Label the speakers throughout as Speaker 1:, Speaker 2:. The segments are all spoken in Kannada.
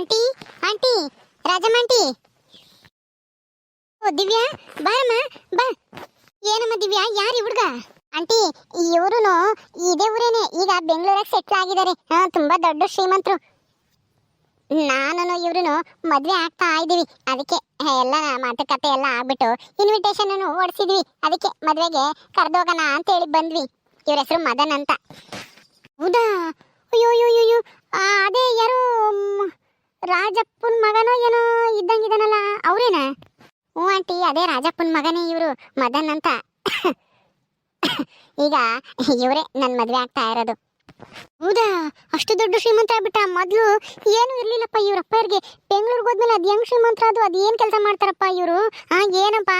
Speaker 1: ಆಂಟಿ ಆಂಟಿ ರಾಜಮ್ಮ ಆಂಟಿ ಓ ದಿವ್ಯಾ ಬಾರಮ್ಮ ಬಾ. ಏನಮ್ಮ ದಿವ್ಯಾ ಯಾರು ಹುಡುಗ? ಆಂಟಿ ಇವ್ರು ಇದೇ ಊರೇನೆ. ಈಗ ಬೆಂಗಳೂರಾಗ ಸೆಟ್ಲ್ ಆಗಿದ್ದಾರೆ. ತುಂಬಾ ದೊಡ್ಡ ಶ್ರೀಮಂತರು. ನಾನು ಇವ್ರುನು ಮದ್ವೆ ಆಗ್ತಾ ಇದ್ದೀವಿ. ಅದಕ್ಕೆ ಎಲ್ಲ ಮಾತುಕತೆ ಎಲ್ಲ ಆಗ್ಬಿಟ್ಟು ಇನ್ವಿಟೇಷನ್ ಅನ್ನು ಓಡಿಸಿದ್ವಿ. ಅದಕ್ಕೆ ಮದುವೆಗೆ ಕರೆದೋಗೋಣ ಅಂತ ಹೇಳಿ ಬಂದ್ವಿ. ಇವ್ರ ಹೆಸರು ಮದನ್ ಅಂತ. ಹೌದಾ? ಅಯ್ಯೋ ಅಯ್ಯೋ ಅಯ್ಯೋ, ಅದೇ ಯಾರು ರಾಜಪ್ಪನ ಮಗನೋ ಏನೋ ಇದ್ದಂಗಿದಾನಲ್ಲ ಅವ್ರೇನಾ? ಹ್ಞೂ ಆಂಟಿ, ಅದೇ ರಾಜಪ್ಪನ ಮಗನೇ ಇವರು, ಮದನ್ ಅಂತ. ಈಗ ಇವರೇ ನನ್ನ ಮದುವೆ ಆಗ್ತಾ ಇರೋದು. ಹೌದಾ? ಅಷ್ಟು ದೊಡ್ಡ ಶ್ರೀಮಂತ ಆಗ್ಬಿಟ್ಟ, ಮೊದಲು ಏನು ಇರ್ಲಿಲ್ಲಪ್ಪ ಇವ್ರಪ್ಪ ಇವ್ರಿಗೆ. ಬೆಂಗಳೂರಿಗೆ ಹೋದ್ಮೇಲೆ ಅದು ಹೆಂಗ್ ಶ್ರೀಮಂತರ ಅದು ಅದು ಏನು ಕೆಲಸ ಮಾಡ್ತಾರಪ್ಪ ಇವರು? ಹಾ, ಏನಪ್ಪ?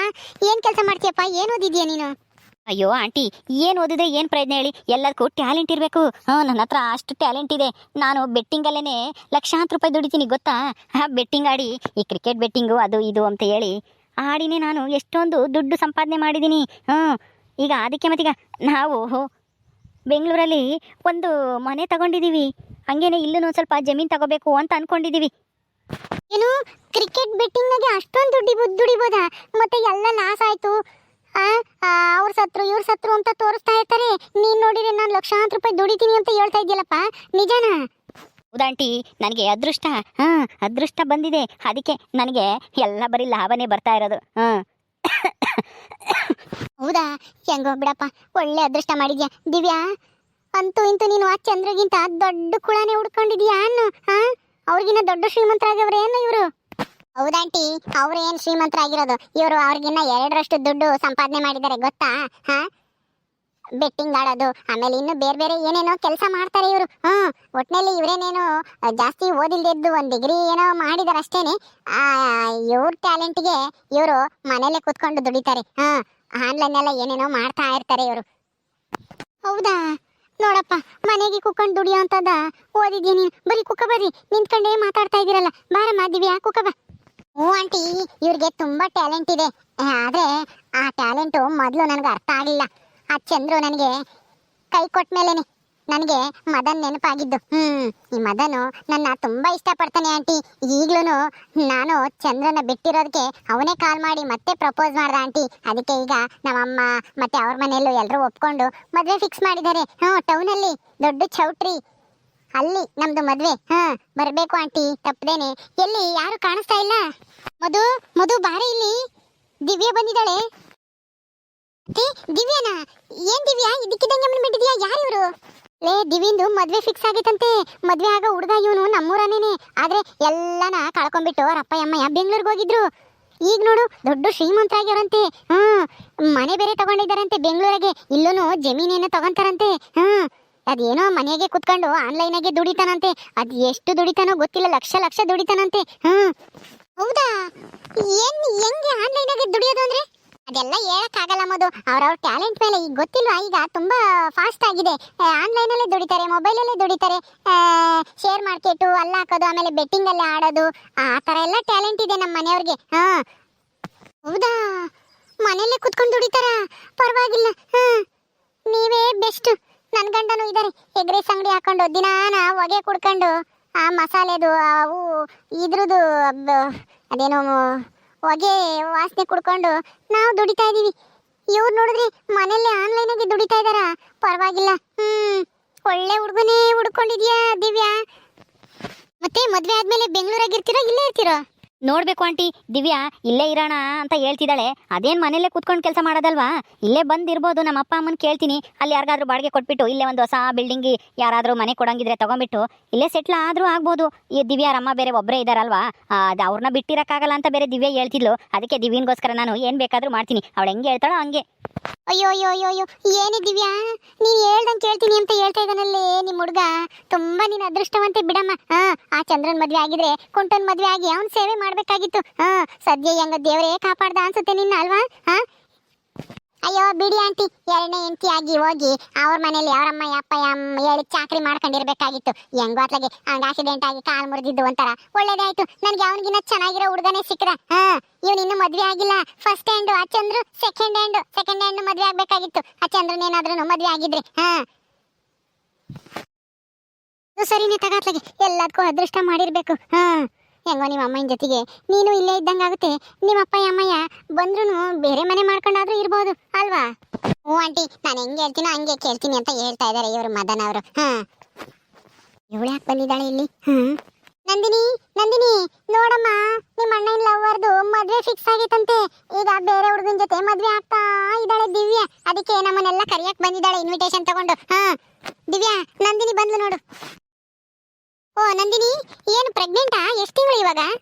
Speaker 1: ಏನು ಕೆಲಸ ಮಾಡ್ತೀಯಪ್ಪ? ಏನು ಓದಿದ್ಯಾ ನೀನು?
Speaker 2: ಅಯ್ಯೋ, ಆಂಟಿ, ಏನು ಓದಿದೆ, ಏನು ಪ್ರಯತ್ನ ಹೇಳಿ? ಎಲ್ಲದಕ್ಕೂ ಟ್ಯಾಲೆಂಟ್ ಇರಬೇಕು. ಹಾ ನನ್ನ ಹತ್ರ ಅಷ್ಟು ಟ್ಯಾಲೆಂಟ್ ಇದೆ. ನಾನು ಬೆಟ್ಟಿಂಗಲ್ಲೇ ಲಕ್ಷಾಂತರ ರೂಪಾಯಿ ದುಡಿತೀನಿ, ಗೊತ್ತಾ? ಹಾ, ಬೆಟ್ಟಿಂಗ್ ಆಡಿ, ಈ ಕ್ರಿಕೆಟ್ ಬೆಟ್ಟಿಂಗು, ಅದು ಇದು ಅಂತ ಹೇಳಿ, ಆಡಿನೇ ನಾನು ಎಷ್ಟೊಂದು ದುಡ್ಡು ಸಂಪಾದನೆ ಮಾಡಿದ್ದೀನಿ. ಹ್ಞೂ ಈಗ ಅದಕ್ಕೆ ಮತ್ತೀಗ ನಾವು ಬೆಂಗಳೂರಲ್ಲಿ ಒಂದು ಮನೆ ತಗೊಂಡಿದ್ದೀವಿ. ಹಂಗೇನೆ ಇಲ್ಲೂ ಒಂದು ಸ್ವಲ್ಪ ಜಮೀನು ತಗೋಬೇಕು ಅಂತ ಅನ್ಕೊಂಡಿದ್ದೀವಿ.
Speaker 1: ಏನು, ಕ್ರಿಕೆಟ್ ಬೆಟ್ಟಿಂಗ್ನಾಗೆ ಅಷ್ಟೊಂದು ದುಡ್ಡಿ ದುಡಿಬೋದಾ? ಮತ್ತೆ ಎಲ್ಲ ಲಾಸ್ ಆಯ್ತು. ಆ ಅವ್ರ ಸತ್ರು, ಇವ್ರ ಸತ್ರು ಅಂತ ತೋರಿಸ್ತಾ ಇರ್ತಾರೆ. ನೀನ್ ನೋಡಿದ್ರೆ ನಾನು ಲಕ್ಷಾಂತರ ರೂಪಾಯಿ ದುಡಿತೀನಿ ಅಂತ ಹೇಳ್ತಾ ಇದ್ಯಲ್ಲಪ್ಪ. ನಿಜನಾ?
Speaker 2: ಹೌದಾಂಟಿ ನನಗೆ ಅದೃಷ್ಟ. ಹಾ, ಅದೃಷ್ಟ ಬಂದಿದೆ. ಅದಕ್ಕೆ ನನಗೆ ಎಲ್ಲ ಬರೀ ಲಾಭನೇ ಬರ್ತಾ ಇರೋದು. ಹಾಂ.
Speaker 1: ಹೌದಾ? ಹೆಂಗೋ ಬಿಡಪ್ಪ ಒಳ್ಳೆ ಅದೃಷ್ಟ ಮಾಡಿದ್ಯಾ, ದಿವ್ಯಾ? ಅಂತೂ ಇಂತೂ ನೀನು ಆ ಚಂದ್ರಗಿಂತ ದೊಡ್ಡ ಕುಳಾನೇ ಹುಡ್ಕೊಂಡಿದ್ಯಾ ಅನ್ನು? ಹಾ? ಅವ್ರಿಗಿನ್ನ ದೊಡ್ಡ ಶ್ರೀಮಂತರಾಗಿ ಏನು ಇವರು? ಹೌದಾಂಟಿ ಅವ್ರು ಏನ್ ಶ್ರೀಮಂತರಾಗಿರೋದು? ಇವರು ಅವ್ರಿಗಿನ್ನ ಎರಡರಷ್ಟು ದುಡ್ಡು ಸಂಪಾದನೆ ಮಾಡಿದ್ದಾರೆ, ಗೊತ್ತಾ? ಹಾ? ಬೆಟ್ಟಿಂಗ್ ಆಡೋದು, ಆಮೇಲೆ ಇನ್ನು ಬೇರೆ ಬೇರೆ ಏನೇನೋ ಕೆಲಸ ಮಾಡ್ತಾರೆ ಇವರು. ಹ್ಮ್ ಒಟ್ನಲ್ಲಿ ಇವರೇನೇನು ಜಾಸ್ತಿ ಓದಿಲ್ದಿದ್ದು ಒಂದು ಡಿಗ್ರಿ ಏನೋ ಮಾಡಿದಾರೆ ಅಷ್ಟೇನೆ. ಆ, ಇವ್ರ ಟ್ಯಾಲೆಂಟ್ಗೆ ಇವರು ಮನೇಲೆ ಕುತ್ಕೊಂಡು ದುಡಿತಾರೆ. ಹಾ ಆನ್ಲೈನ್ ಎಲ್ಲ ಏನೇನೋ ಮಾಡ್ತಾ ಇರ್ತಾರೆ ಇವರು. ಹೌದಾ? ನೋಡಪ್ಪ, ಮನೆಗೆ ಕುಕ್ಕೊಂಡು ದುಡಿಯೋ ಅಂತದ ಓದಿದ್ಯಾ ನೀನು? ಬರೀ ಕುಕ್ಕ ಬರ್ರಿ, ನಿಂತ್ಕೊಂಡೇ ಮಾತಾಡ್ತಾ ಇದ್ದೀರಲ್ಲ. ಬಾರಮ್ಮ, ದಿವ್ಯಾ ಕುಕ್ಕ ಬಾ. ಹ್ಞೂ ಆಂಟಿ, ಇವ್ರಿಗೆ ತುಂಬಾ ಟ್ಯಾಲೆಂಟ್ ಇದೆ. ಆದ್ರೆ ಆ ಟ್ಯಾಲೆಂಟು ಮೊದಲು ನನಗೆ ಅರ್ಥ ಆಗಲಿಲ್ಲ ಆ ಚಂದ್ರು ನನಗೆ ಕೈ ಕೊಟ್ಟ ಮೇಲೇನೆ, ನನಗೆ ಮದನ್ ನೆನಪಾಗಿದ್ದು. ಹ್ಮ್, ಈ ಮದನು ನನ್ನ ತುಂಬಾ ಇಷ್ಟಪಡ್ತಾನೆ ಆಂಟಿ. ಈಗಲೂ ನಾನು ಚಂದ್ರನ ಬಿಟ್ಟಿರೋದಕ್ಕೆ ಅವನೇ ಕಾಲ್ ಮಾಡಿ ಮತ್ತೆ ಪ್ರಪೋಸ್ ಮಾಡ್ದ ಆಂಟಿ. ಅದಕ್ಕೆ ಈಗ ನಮ್ಮಮ್ಮ ಮತ್ತೆ ಅವ್ರ ಮನೆಯಲ್ಲೂ ಎಲ್ಲರೂ ಒಪ್ಕೊಂಡು ಮದುವೆ ಫಿಕ್ಸ್ ಮಾಡಿದ್ದಾರೆ. ಹ್ಞೂ ಟೌನಲ್ಲಿ ದೊಡ್ಡ ಚೌಟ್ರಿ. ಅಲ್ಲಿ ನಮ್ದು ಮದ್ವೆ. ಹಾ, ಬರ್ಬೇಕು ಆಂಟಿ, ತಪ್ಪದೇನೆ. ಎಲ್ಲಿ, ಯಾರು ಕಾಣಿಸ್ತಾ ಇಲ್ಲ? ಮಧು ಮಧು ಬಾರಿ ಇಲ್ಲಿ. ದಿವ್ಯ ಬಂದಿದ್ದಾಳೆ. ದಿವ್ಯನಾ? ಏನ್ ದಿವ್ಯಾ ಇದಕ್ಕಿದ್ದಂಗೆ ಬಿಟ್ಟಿದ್ಯಾ? ಯಾರು ಇವರು ಲೇ ದಿವಿಂದು ಮದ್ವೆ ಫಿಕ್ಸ್ ಆಗೈತಂತೆ ಮದ್ವೆ ಆಗ ಹುಡುಗ ಇವನು ನಮ್ಮೂರನೇನೆ. ಆದ್ರೆ ಎಲ್ಲಾನ ಕಳ್ಕೊಂಡ್ಬಿಟ್ಟು ಅವ್ರ ಅಪ್ಪ ಅಮ್ಮಯ್ಯ ಬೆಂಗಳೂರಿಗೆ ಹೋಗಿದ್ರು. ಈಗ ನೋಡು, ದೊಡ್ಡ ಶ್ರೀಮಂತ ಶ್ರೀಮಂತರಾಗ್ಯಾರಂತೆ. ಹ್ಮ್, ಮನೆ ಬೇರೆ ತಗೊಂಡಿದ್ದಾರಂತೆ ಬೆಂಗಳೂರಿಗೆ. ಇಲ್ಲೂನು ಜಮೀನೇನೋ ತಗೊಂತಾರಂತೆ. ಹ್ಮ್. ಅದೇನೋ ಮನೆಗೆ ಕುತ್ಕೊಂಡು ಆನ್ಲೈನಾಗೆ ದುಡಿತಾನಂತೆ. ಅದ್ ಎಷ್ಟು ದುಡಿತಾನೋ ಗೊತ್ತಿಲ್ಲ, ಲಕ್ಷ ಲಕ್ಷ ದುಡಿತಾನಂತೆ. ಹ್ಮ್. ಹೌದಾ? ಏನ್, ಹೆಂಗೆ ಆನ್ಲೈನಾಗೆ ದುಡಿಯೋದು ಅಂದ್ರೆ? ಅದೆಲ್ಲ ಹೇಳಕ್ಕಾಗಲ್ಲ ಮಧು. ಅವ್ರವ್ರ ಟ್ಯಾಲೆಂಟ್ ಮೇಲೆ ಈಗ ಗೊತ್ತಿಲ್ವಾ? ಈಗ ತುಂಬಾ ಫಾಸ್ಟ್ ಆಗಿದೆ. ಆನ್ಲೈನಲ್ಲೇ ದುಡಿತಾರೆ ಮೊಬೈಲಲ್ಲೇ ದುಡಿತಾರೆ. ಶೇರ್ ಮಾರ್ಕೆಟು ಅಲ್ಲ ಹಾಕೋದು, ಆಮೇಲೆ ಬೆಟ್ಟಿಂಗ್ ಅಲ್ಲಿ ಆಡೋದು. ಆ ಥರ ಎಲ್ಲ ಟ್ಯಾಲೆಂಟ್ ಇದೆ ನಮ್ಮ ಮನೆಯವ್ರಿಗೆ. ಹಾ. ಹೌದಾ? ಮನೆಯಲ್ಲೇ ಕುತ್ಕೊಂಡು ದುಡಿತಾರ? ಪರವಾಗಿಲ್ಲ. ಹಾಂ. ನೀವೇ ಬೆಸ್ಟ್ ನನ್ನ ಗಂಡನು ಇದ್ದಾರೆ ಎಗ್ರೆಸ್ ಅಂಗಡಿ ಹಾಕೊಂಡು ದಿನಾನ ಹೊಗೆ ಕುಡ್ಕೊಂಡು, ಆ ಮಸಾಲೆದು ಅವು ಇದ್ರದ್ದು ಅದೇನೋ ಹೊಗೆ ವಾಸನೆ ಕುಡ್ಕೊಂಡು ನಾವು ದುಡಿತಾ ಇದೀವಿ ಇವ್ರು ನೋಡಿದ್ರೆ ಮನೆಯಲ್ಲೇ ಆನ್ಲೈನಾಗೆ ದುಡಿತಾ ಇದಾರ ಪರವಾಗಿಲ್ಲ. ಹ್ಮ್, ಒಳ್ಳೆ ಹುಡುಗನೇ ಹುಡ್ಕೊಂಡಿದ್ಯಾ ದಿವ್ಯಾ? ಮತ್ತೆ ಮದ್ವೆ ಆದ್ಮೇಲೆ ಬೆಂಗಳೂರಾಗಿರ್ತೀರೋ ಇಲ್ಲೇ ಇರ್ತೀರೋ?
Speaker 2: ನೋಡ್ಬೇಕು ಆಂಟಿ, ದಿವ್ಯಾ ಇಲ್ಲೇ ಇರೋಣ ಅಂತ ಹೇಳ್ತಿದ್ದಾಳೆ. ಅದೇನ್ ಮನೇಲೆ ಕೂತ್ಕೊಂಡು ಕೆಲಸ ಮಾಡೋದಲ್ವಾ? ಇಲ್ಲೇ ಬಂದಿರ್ಬೋದು, ನಮ್ಮ ಅಪ್ಪ ಅಮ್ಮನ ಕೇಳ್ತೀನಿ. ಅಲ್ಲಿ ಯಾರಿಗಾದ್ರೂ ಬಾಡಿಗೆ ಕೊಟ್ಬಿಟ್ಟು, ಇಲ್ಲೇ ಒಂದು ಹೊಸ ಬಿಲ್ಡಿಂಗ್ ಯಾರಾದರೂ ಮನೆ ಕೊಡಂಗಿದ್ರೆ ತಗೊಂಡ್ಬಿಟ್ಟು, ಇಲ್ಲೇ ಸೆಟ್ಲ್ ಆದ್ರೂ ಆಗ್ಬೋದು. ಈ ದಿವ್ಯಾರ ಅಮ್ಮ ಬೇರೆ ಒಬ್ಬರೇ ಇದಾರಲ್ವಾ? ಅದು ಅವ್ರನ್ನ ಬಿಟ್ಟಿರಕ್ಕಾಗಲ್ಲ ಅಂತ ಬೇರೆ ದಿವ್ಯಾ ಹೇಳ್ತಿದ್ಲು. ಅದಕ್ಕೆ ದಿವ್ಯನ್ಗೋಸ್ಕರ ನಾನು ಏನ್ ಬೇಕಾದ್ರೂ ಮಾಡ್ತೀನಿ. ಅವಳು ಹೆಂಗೆ ಹೇಳ್ತಾಳೋ ಹಂಗೆ.
Speaker 1: ಅಯ್ಯೋ ಅಯ್ಯೋ ಅಯ್ಯೋ ಅಯ್ಯೋ, ಏನಿದ್ದೀವ್ಯಾ? ದಿವ್ಯಾ ನೀನ್ ಹೇಳ್ದಂಗೆ ಕೇಳ್ತೀನಿ ಅಂತ ಹೇಳ್ತಾ ಇದ್ದಾನಲ್ಲೇ ನಿಮ್ಮ ಹುಡುಗ. ತುಂಬಾ ನೀನ್ ಅದೃಷ್ಟವಂತೆ ಬಿಡಮ್ಮ. ಆ ಚಂದ್ರನ್ ಮದ್ವೆ ಆಗಿದ್ರೆ ಕುಂಟನ್ ಮದ್ವೆ ಆಗಿ ಅವ್ನ್ ಸೇವೆ ಮಾಡ್ಬೇಕಾಗಿತ್ತು. ಹ, ಸದ್ಯ ಹೆಂಗ ದೇವರೇ ಕಾಪಾಡ್ದ ಅನ್ಸುತ್ತೆ ನಿನ್ನ ಅಲ್ವಾ? ಹಾ ಅಯ್ಯೋ, ಬಿಡಿ ಆಂಟಿ. ಎರಡನೇ ಹೆಂಡತಿ ಆಗಿ ಹೋಗಿ ಅವ್ರ ಮನೇಲಿ ಅವರಮ್ಮ, ಅಪ್ಪ ಹೇಳಿ ಚಾಕ್ರಿ ಮಾಡ್ಕೊಂಡಿರ್ಬೇಕಾಗಿತ್ತು. ಹೆಂಗೋ ಅತ್ಲಾಗೆ ಹಂಗ ಆಕ್ಸಿಡೆಂಟ್ ಆಗಿ ಕಾಲ್ ಮುರಿದಿದ್ದು ಒಂಥರ. ಒಳ್ಳೇದಾಯ್ತು. ನನ್ಗೆ ಅವನಿಗಿನ್ನ ಚೆನ್ನಾಗಿರೋ ಹುಡುಗನೇ ಸಿಕ್ಕ್ರ ಹಾ, ಇವ್ನು ಇನ್ನೂ ಮದ್ವೆ ಆಗಿಲ್ಲ. ಫಸ್ಟ್ ಹ್ಯಾಂಡ್ ಆ Chandru second hand second hand ಮದ್ವೆ ಆಗ್ಬೇಕಾಗಿತ್ತು. ಆ ಚಂದ್ರನ್ ಏನಾದ್ರೂ ಮದ್ವೆ ಆಗಿದ್ರೆ, ಹಾ. ಸರಿನೇ ತಗಾತ್ಲಾಗೆ ಎಲ್ಲದಕ್ಕೂ ಅದೃಷ್ಟ ಮಾಡಿರ್ಬೇಕು, ಹಾ. ಹೆಂಗೋ ನಿಮ್ಮ ಅಮ್ಮನ ಜೊತೆಗೆ. ನೀನು ಇಲ್ಲೇ ಇದ್ದಂಗಾಗುತ್ತೆ ನಿಮ್ಮ ಅಪ್ಪ ಅಮ್ಮಯ್ಯ ಬಂದ್ರೂ ಬೇರೆ ಮನೆ ಮಾಡ್ಕೊಂಡಾದ್ರೂ ಇರ್ಬೋದು, ಅಲ್ವಾ? ಹ್ಞೂ ಆಂಟಿ, ನಾನು ಹೆಂಗೆ ಹೇಳ್ತೀನೋ ಹಂಗೆ ಕೇಳ್ತೀನಿ ಅಂತ ಹೇಳ್ತಾ ಇದ್ದಾರೆ ಇವರು ಮದನ್ ಅವರು. ಹಾ ಇವಳು ಯಾಕೆ ಬಂದಿದ್ದಾಳೆ ಇಲ್ಲಿ? ಹ್ಞೂ. ನಂದಿನಿ ನಂದಿನಿ, ನೋಡಮ್ಮ, ನಿಮ್ಮ ಅಣ್ಣ ಲವ್ವರ್ದು ಮದುವೆ ಫಿಕ್ಸ್ ಆಗಿತ್ತಂತೆ ಈಗ ಬೇರೆ ಹುಡುಗನ ಜೊತೆ ಮದುವೆ ಆಗ್ತಾ ಇದ್ದಾಳೆ ದಿವ್ಯಾ. ಅದಕ್ಕೆ ನಮ್ಮನ್ನೆಲ್ಲ ಕರಿಯಕ್ಕೆ ಬಂದಿದ್ದಾಳೆ ಇನ್ವಿಟೇಷನ್ ತಗೊಂಡು. ಹಾಂ ದಿವ್ಯಾ, ನಂದಿನಿ ಬಂದ್ಲು ನೋಡು. ಓ, ನಂದಿನಿ, ಏನು ಪ್ರೆಗ್ನೆಂಟಾ ಎಷ್ಟು ತಿಂಗಳು ಇವಾಗ?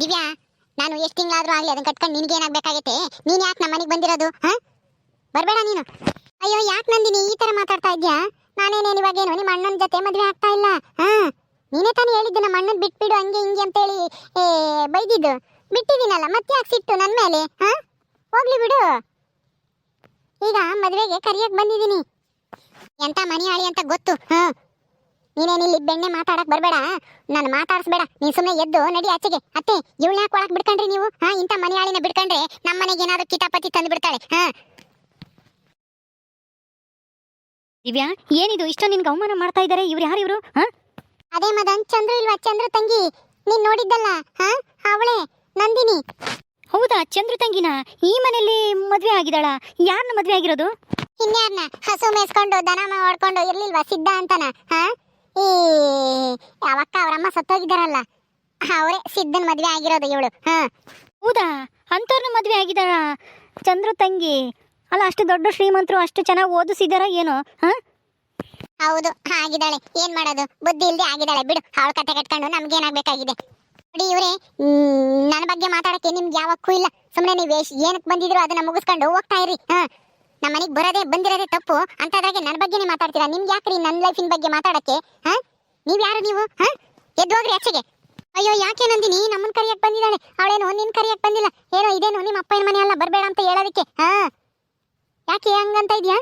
Speaker 1: ದಿವ್ಯಾ, ನಾನು ಎಷ್ಟು ತಿಂಗಳಾದರೂ ಆಗಲಿ, ಅದನ್ನ ಕಟ್ಕೊಂಡು ನಿನ್ಗೇನಾಗ್ಬೇಕಾಗೈತೆ ನೀನು ಯಾಕೆ ನಮ್ಮ ಮನೆಗೆ ಬಂದಿರೋದು, ಹಾ? ಬರಬೇಡ ನೀನು. ಅಯ್ಯೋ, ಯಾಕೆ ನಂದಿನಿ ಈ ಥರ ಮಾತಾಡ್ತಾ ಇದೆಯಾ? ನಾನೇನೇನು ಇವಾಗೇನು ನಿಮ್ಮ ಅಣ್ಣನ ಜೊತೆ ಮದುವೆ ಆಗ್ತಾ ಇಲ್ಲ, ಹಾಂ? ನೀನೇ ತಾನೇ ಹೇಳಿದ್ದು ನಮ್ಮ ಅಣ್ಣನ ಬಿಟ್ಬಿಡು, ಹಂಗೆ ಹಿಂಗೆ ಅಂತೇಳಿ, ಏ, ಬೈದಿದ್ದು. ಬಿಟ್ಟಿದ್ದೀನಲ್ಲ, ಮತ್ತೆ ಯಾಕೆ ಸಿಟ್ಟು ನನ್ನ ಮೇಲೆ, ಹಾಂ? ಹೋಗ್ಲಿ ಬಿಡು. ಈಗ ಮದುವೆಗೆ ಕರಿಯಕ್ಕೆ ಬಂದಿದ್ದೀನಿ. ಎಂಥ ಮನೆ ಆಳಿ ಅಂತ ಗೊತ್ತು, ಹಾ? ನೀನೇನಿಲ್ಲಿ ಬೆಣ್ಣೆ ಮಾತಾಡಕ್ ಬರಬೇಡ. ನಾನು ಮಾತಾಡ್ಸ್ಬೇಡ. ನೀನ್ ಸುಮ್ಮನೆ ಎದ್ದು ನಡಿ ಆಚೆಗೆ. ಅತ್ತೆ ಇವಳನ್ನ ಯಾಕೆ ಬಿಡ್ಕಂಡ್ರಿ ಬಿಡ್ಕೊಂಡ್ರಿ ನೀವು? ಹಾ ಇಂಥ ಮನೆಯಾಳಿನ ಆಳಿನ ಬಿಡ್ಕೊಂಡ್ರೆ ನಮ್ಮ ಮನೆಗೆ ಏನಾದ್ರು ಕಿತಾಪತಿ ತಂದು ಬಿಡ್ತಾಳೆ. ಹಾ.
Speaker 2: ದಿವ್ಯಾ ಏನಿದು? ಇಷ್ಟೊಂದು ನಿನ್ಗೆ ಅವಮಾನ ಮಾಡ್ತಾ ಇದಾರೆ? ಇವ್ರು ಯಾರು ಇವರು? ಹಾ?
Speaker 1: ಅದೇ ಮದನ್ ಚಂದ್ರು ಇಲ್ವಾ? ಚಂದ್ರು ತಂಗಿ. ನೀನ್ ನೋಡಿದ್ದಲ್ಲ? ಹಾ ಅವಳೆ ನಂದಿನಿ.
Speaker 2: ಹೌದಾ ಚಂದ್ರು ತಂಗಿನ? ಈ ಮನೆಯಲ್ಲಿ ಮದ್ವೆ ಆಗಿದಾಳ ಯಾರನ್ನ ಮದ್ವೆ ಆಗಿರೋದು?
Speaker 1: ಇನ್ಯಾರ್ನ? ಹಸು ಮೇಸ್ಕೊಂಡು ದನ ಮಾಡ್ಕೊಂಡು ಇರ್ಲಿಲ್ವಾ ಸಿದ್ಧ ಅಂತನ? ಹಾ? ಈ ಅವಕ್ಕ ಅವರಮ್ಮ ಸತ್ತೋಗಿದ್ದಾರಲ್ಲ ಅವರೇ ಸಿದ್ಧನ್ ಮದ್ವೆ ಆಗಿರೋದು ಇವಳು ಹಾ.
Speaker 2: ಹೌದಾ? ಅಂಥವ್ರನ್ನ ಮದ್ವೆ ಆಗಿದಾರ ಚಂದ್ರ ತಂಗಿ ಅಲ್ಲ ಅಷ್ಟು ದೊಡ್ಡ ಶ್ರೀಮಂತರು ಅಷ್ಟು ಚೆನ್ನಾಗಿ ಓದಿಸಿದಾರ ಏನೋ ಹಾ?
Speaker 1: ಹೌದು ಆಗಿದ್ದಾಳೆ. ಏನ್ ಮಾಡೋದು? ಬುದ್ಧಿ ಇಲ್ದೆ ಆಗಿದ್ದಾಳೆ. ಬಿಡು ಅವಳ ಕತೆ ಕಟ್ಕೊಂಡು ನಮ್ಗೇನಾಗ್ಬೇಕಾಗಿದೆ? ನೋಡಿ ಇವ್ರೆ ನನ್ನ ಬಗ್ಗೆ ಮಾತಾಡಕ್ಕೆ ನಿಮ್ಗೆ ಯಾವಕ್ಕೂ ಇಲ್ಲ. ಸುಮ್ಮನೆ ನೀವು ಏನಕ್ಕೆ ಬಂದಿದ್ರು ಅದನ್ನ ಮುಗಿಸ್ಕೊಂಡು ಹೋಗ್ತಾ ಇರಿ ಹಾ. ನಮ್ಮ ಮನೆಗೆ ಬರೋದೇ, ಬಂದಿರೋದೇ ತಪ್ಪು. ಅಂತದಾಗೆ ನನ್ನ ಬಗ್ಗೆನೇ ಮಾತಾಡ್ತೀರಾ? ನಿಮ್ಗೆ ಯಾಕ್ರಿ ನನ್ನ ಲೈಫಿನ ಬಗ್ಗೆ ಮಾತಾಡಕ್ಕೆ? ಹಾ? ನೀವು ಯಾರು ನೀವು? ಹಾ? ಎದ್ದು ಹೋಗ್ರಿ ಆಚೆಗೆ. ಅಯ್ಯೋ, ಯಾಕೆ ನಂದಿನಿ? ನಮ್ಮನ್ನ ಕರಿಯಕ್ಕೆ ಬಂದಿದ್ದಾಳೆ. ಅವಳೇನು ನಿನ್ ಕರಿಯಕ್ಕೆ ಬಂದಿಲ್ಲ? ಏನೋ ಇದೇನು ನಿಮ್ಮ ಅಪ್ಪನ ಮನೆ ಅಲ್ಲ, ಬರಬೇಡ ಅಂತ ಹೇಳೋದಕ್ಕೆ? ಹಾ? ಯಾಕೆ ಹಂಗಂತ ಇದೆಯಾ?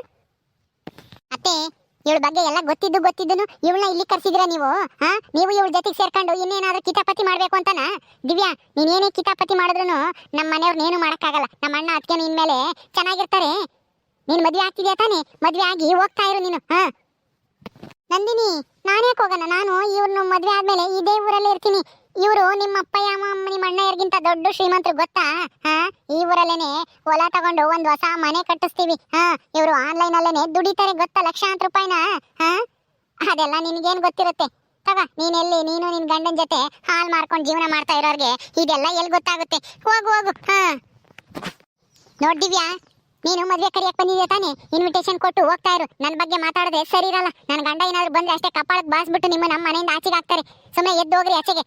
Speaker 1: ಅತ್ತೆ, ಇವಳ ಬಗ್ಗೆ ಎಲ್ಲ ಗೊತ್ತಿದ್ದು ಗೊತ್ತಿದ್ದನು. ಇವಳನ್ನ ಇಲ್ಲಿ ಕರ್ಸಿದ್ರ ನೀವು? ಹಾ? ನೀವು ಇವಳ ಜೊತೆಗೆ ಸೇರ್ಕೊಂಡು ಇನ್ನೇನಾದ್ರೂ ಕಿತಾಪತಿ ಮಾಡ್ಬೇಕು ಅಂತನ? ದಿವ್ಯಾ ನೀನೇನೇ ಕಿತಾಪತಿ ಮಾಡಿದ್ರು ನಮ್ಮ ಮನೆಯವ್ರನ್ನೇನು ಮಾಡೋಕ್ಕಾಗಲ್ಲ. ನಮ್ಮ ಅಣ್ಣ ಅದಕ್ಕೆ ಇನ್ಮೇಲೆ ಮೇಲೆ ಚೆನ್ನಾಗಿರ್ತಾರೆ. ನೀನ್ ಮದ್ವೆ ಆಗ್ತಿದ್ಯಾ ತಾನೇ? ಮದ್ವೆ ಆಗಿ ಹೋಗ್ತಾ ಇರು ನೀನು, ಹಾ? ನಂದಿನಿ ನಾನ್ಯಾಕೆ ಹೋಗೋಣ ನಾನು ಇವ್ರನ್ನ ಮದ್ವೆ ಆದ್ಮೇಲೆ ಇದೇ ಊರಲ್ಲೇ ಇರ್ತೀನಿ. ಇವರು ನಿಮ್ಮ ಅಪ್ಪ, ಅಮ್ಮ, ನಿಮ್ಮ ಅಣ್ಣಯ್ಯರ್ಗಿಂತ ದೊಡ್ಡ ಶ್ರೀಮಂತರು, ಗೊತ್ತಾ? ಹಾ? ಈ ಊರಲ್ಲೇನೆ ಹೊಲ ತಗೊಂಡು ಒಂದು ಹೊಸ ಮನೆ ಕಟ್ಟಿಸ್ತೀವಿ, ಹಾ? ಇವರು ಆನ್ಲೈನ್ ಅಲ್ಲೇನೆ ದುಡಿತಾರೆ ಗೊತ್ತಾ ಲಕ್ಷಾಂತರ ರೂಪಾಯಿನ, ಹಾ? ಅದೆಲ್ಲ ನಿನ್ಗೇನ್ ಗೊತ್ತಿರುತ್ತೆ? ತಗ ನೀನೆಲ್ಲಿ ನೀನು ನಿನ್ ಗಂಡನ ಜೊತೆ ಹಾಲ್ ಮಾರ್ಕೊಂಡು ಜೀವನ ಮಾಡ್ತಾ ಇರೋರ್ಗೆ ಇದೆಲ್ಲ ಎಲ್ಲಿ ಗೊತ್ತಾಗುತ್ತೆ? ಹೋಗು ಹೋಗು, ಹಾ? ನೋಡ್ ದಿವ್ಯಾ ನೀನು ಮದುವೆ ಕರಿಯಕ್ ಬಂದಿದ್ಯಾ ತಾನೆ? ಇನ್ವಿಟೇಷನ್ ಕೊಟ್ಟು ಹೋಗ್ತಾ ಇರು. ನನ್ನ ಬಗ್ಗೆ ಮಾತಾಡದೆ ಸರಿ ಇರಲ್ಲ. ನನ್ನ ಗಂಡ ಏನಾದ್ರು ಬಂದ್ರೆ ಅಷ್ಟೇ ಕಪಾಳಕ್ಕೆ ಬಾಸ್ಬಿಟ್ಟು ನಿಮ್ಮ ನಮ್ಮ ಮನೆಯಿಂದ ಆಚೆಗೆ ಹಾಕ್ತಾರೆ. ಸುಮ್ಮನೆ ಎದ್ದು ಹೋಗ್ರಿ ಆಚೆಗೆ.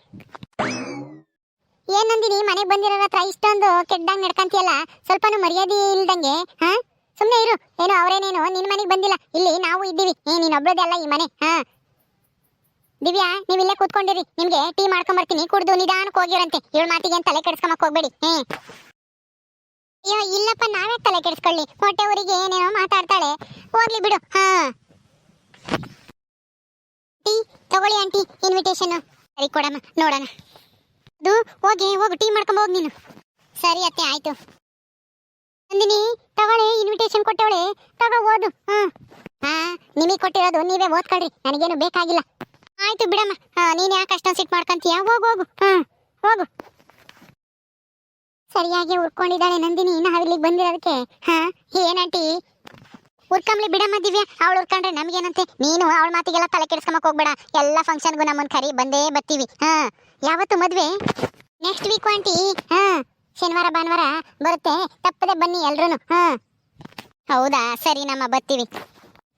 Speaker 1: ಏನ್ ನಂದಿನಿ ಮನೆಗೆ ಬಂದಿರೋ ಹತ್ರ ಇಷ್ಟೊಂದು ಕೆಟ್ಟದಾಗ ನಡ್ಕಂತಿಯಲ್ಲ? ಸ್ವಲ್ಪನೂ ಮರ್ಯಾದೆ ಇಲ್ದಂಗೆ, ಹಾ? ಸುಮ್ಮನೆ ಇರು. ಏನು ಅವರೇನೇನು, ನಿನ್ ಮನೆಗೆ ಬಂದಿಲ್ಲ. ಇಲ್ಲಿ ನಾವು ಇದ್ದೀವಿ. ಏ, ನೀನ್ ಅಲ್ಲ ಈ ಮನೆ, ಹಾ? ದಿವ್ಯಾ, ನೀವ್ ಇಲ್ಲೇ ಕೂತ್ಕೊಂಡಿರಿ. ನಿಮ್ಗೆ ಟೀ ಮಾಡ್ಕೊಂಡ್ ಬರ್ತೀನಿ ಕುಡ್ದು ನಿಧಾನಕ್ಕೆ ಹೋಗಿರಂತೆ. ಏಳು ಮಾತಿಗೆ ಏನು ತಲೆ ಕೆಡ್ಸ್ಕೊಂಬಕ್ ಹೋಗ್ಬೇಡಿ. ಹೇ. ಅಯ್ಯೋ, ಇಲ್ಲಪ್ಪ, ನಾವೇ ತಲೆ ಕೆಡಿಸ್ಕೊಳ್ಳಿ. ಹೊಟ್ಟೆ ಊರಿಗೆ ಏನೇನೋ ಮಾತಾಡ್ತಾಳೆ. ಹೋಗ್ಲಿ ಬಿಡು. ಹಾ. ಟೀ, ತಗೊಳ್ಳಿ ಆಂಟಿ ಇನ್ವಿಟೇಷನ್ ಸರಿ ಕೊಡಮ್ಮ, ನೋಡೋಣ. ಅದು, ಹೋಗಿ, ಹೋಗು, ಟೀ ಮಾಡ್ಕೊಂಡ್ ಹೋಗಿ ನೀನು. ಸರಿ ಅತ್ತೆ, ಆಯ್ತು. ನಂದಿನಿ, ತಗೊಳ್ಳಿ ಇನ್ವಿಟೇಷನ್ ಕೊಟ್ಟವಳೆ. ತಗೋ, ಓದು. ಹಾ. ಹಾ, ನಿಮಗೆ ಕೊಟ್ಟಿರೋದು ನೀವೇ ಓದ್ಕೊಳ್ರಿ. ನನಗೇನು ಬೇಕಾಗಿಲ್ಲ. ಆಯ್ತು ಬಿಡಮ್ಮ. ಹಾ, ನೀನ್ ಯಾಕೆ ಅಷ್ಟೊಂದು ಸಿಟ್ ಮಾಡ್ಕೊಂತೀಯ? ಹೋಗು ಹೋಗು. ಹಾ, ಹೋಗು. ಸರಿಯಾಗಿ ಉರ್ಕೊಂಡಿದ್ದಾಳೆ ನಂದಿನಿ. ಇನ್ನ ಇಲ್ಲಿಗೆ ಬಂದಿರೋದಕ್ಕೆ ಹಾ? ಏನಂಟಿ ಉರ್ಕಂಬ್ಲಿ ಬಿಡಮ್ಮ ದಿವ್ಯಾ. ಅವಳು ಉರ್ಕೊಂಡ್ರೆ ನಮ್ಗೇನಂತೆ? ನೀನು ಅವಳ ಮಾತಿಗೆಲ್ಲ ತಲೆ ಕೆಡಿಸ್ಕೊಂಬಕ್ ಹೋಗ್ಬೇಡ. ಎಲ್ಲ ಫಂಕ್ಷನ್ಗೂ ನಮ್ಮನ್ ಕರಿ. ಬಂದೇ ಬರ್ತೀವಿ. ಹಾ? ಯಾವತ್ತು ಮದ್ವೆ? Next week aunty. ಹಾ? ಶನಿವಾರ, ಭಾನುವಾರ ಬರುತ್ತೆ. ತಪ್ಪದೆ ಬನ್ನಿ ಎಲ್ರು ಹಾ? ಹೌದಾ? ಸರಿ ನಮ್ಮ ಬರ್ತೀವಿ.